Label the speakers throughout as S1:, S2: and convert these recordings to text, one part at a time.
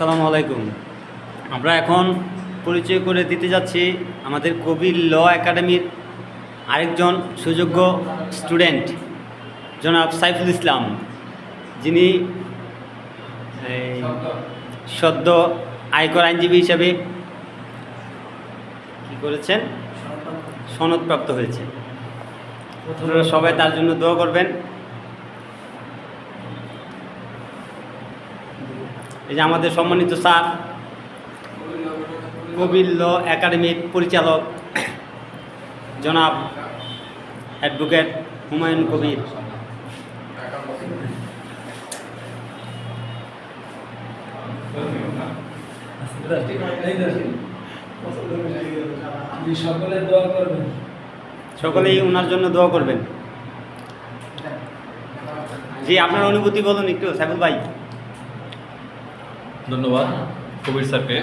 S1: আসসালামু আলাইকুম। আমরা এখন পরিচয় করে দিতে যাচ্ছি আমাদের কবির ল একাডেমির আরেকজন সুযোগ্য স্টুডেন্ট, জনাব সাইফুল ইসলাম। যিনি সদ্য আয়কর আইনজীবী হিসাবে কী করেছেন? সনদপ্রাপ্ত হয়েছে সবাই তার জন্য দোয়া করবেন। এই যে আমাদের সম্মানিত স্যার, কবির ল একাডেমির পরিচালক, জনাব অ্যাডভোকেট হুমায়ুন কবির। সকলেই ওনার জন্য দোয়া করবেন। জি, আপনার অনুভূতি বলুন একটু, সাইফুল ভাই।
S2: ধন্যবাদ কবির স্যারকে,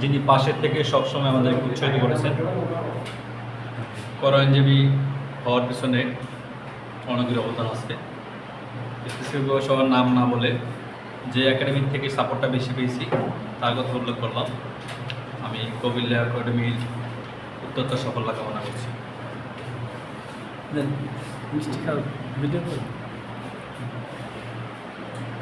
S2: যিনি পাশের থেকে সবসময় আমাদেরকে উৎসাহিত করেছেন। কর আইনজীবী হওয়ার পিছনে অনেকের অবদান আছে। সবার নাম না বলে যে একাডেমি থেকে সাপোর্টটা বেশি পেয়েছি, তার কথা উল্লেখ করলাম। আমি কবির একাডেমির উত্তরটা সফলতা কামনা করছি।
S3: মিষ্টি খাও ভিডিও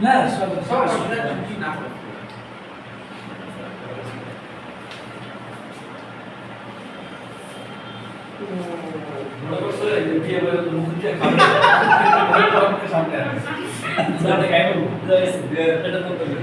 S3: لا لا সামনে